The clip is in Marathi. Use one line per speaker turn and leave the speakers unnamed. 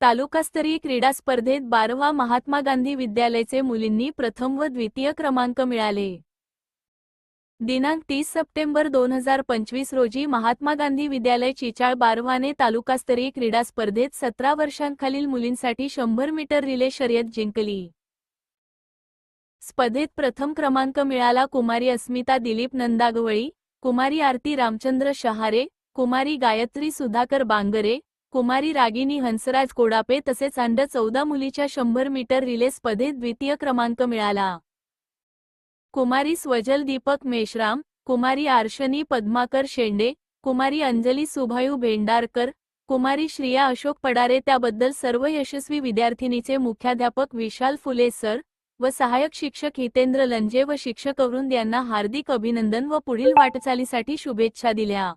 तालुकास्तरीय क्रीडा स्पर्धेत बारवा महात्मा गांधी विद्यालयाचे मुलींनी प्रथम व द्वितीय क्रमांक मिळाले. दिनांक तीस सप्टेंबर दोन हजार पंचवीस रोजी महात्मा गांधी विद्यालय चिचाळ बारवाने तालुकास्तरीय क्रीडा स्पर्धेत सतरा वर्षांखालील मुलींसाठी शंभर मीटर रिले शर्यत जिंकली. स्पर्धेत प्रथम क्रमांक मिळाला कुमारी अस्मिता दिलीप नंदागवळी कुमारी आरती रामचंद्र शहारे कुमारी गायत्री सुधाकर बांगरे कुमारी रागिनी हंसराज कोडापे तसेच अंड चौदा मुलीच्या शंभर मीटर रिले स्पर्धेत द्वितीय क्रमांक मिळाला. कुमारी स्वजल दीपक मेश्राम कुमारी आर्शनी पद्माकर शेंडे कुमारी अंजली सुभायू भेंडारकर कुमारी श्रिया अशोक पडारे त्याबद्दल सर्व यशस्वी विद्यार्थिनीचे मुख्याध्यापक विशाल फुले सर व सहायक शिक्षक हितेंद्र लंजे व शिक्षक अरुण यांना हार्दिक अभिनंदन व पुढील वाटचालीसाठी शुभेच्छा दिल्या.